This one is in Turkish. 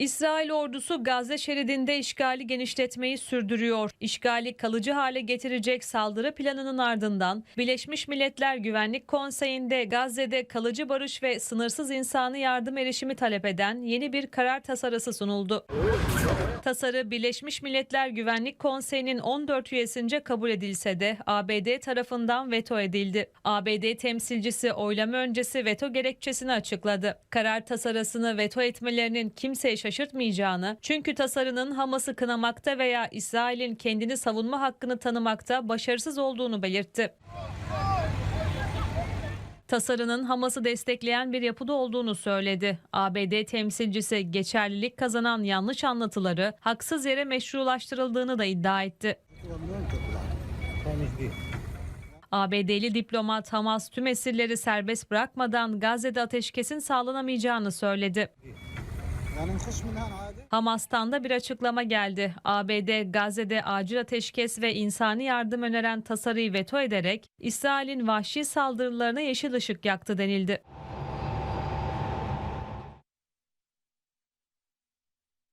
İsrail ordusu Gazze şeridinde işgali genişletmeyi sürdürüyor. İşgali kalıcı hale getirecek saldırı planının ardından Birleşmiş Milletler Güvenlik Konseyi'nde Gazze'de kalıcı barış ve sınırsız insani yardım erişimi talep eden yeni bir karar tasarısı sunuldu. Tasarı Birleşmiş Milletler Güvenlik Konseyi'nin 14 üyesince kabul edilse de ABD tarafından veto edildi. ABD temsilcisi oylama öncesi veto gerekçesini açıkladı. Karar tasarısını veto etmelerinin kimseyi şaşırtmayacağını, çünkü tasarının Hamas'ı kınamakta veya İsrail'in kendini savunma hakkını tanımakta başarısız olduğunu belirtti. Tasarının Hamas'ı destekleyen bir yapıda olduğunu söyledi. ABD temsilcisi geçerlilik kazanan yanlış anlatıları haksız yere meşrulaştırıldığını da iddia etti. ABD'li diplomat Hamas tüm esirleri serbest bırakmadan Gazze'de ateşkesin sağlanamayacağını söyledi. Hamas'tan da bir açıklama geldi. ABD Gazze'de acil ateşkes ve insani yardım öneren tasarıyı veto ederek İsrail'in vahşi saldırılarına yeşil ışık yaktı denildi.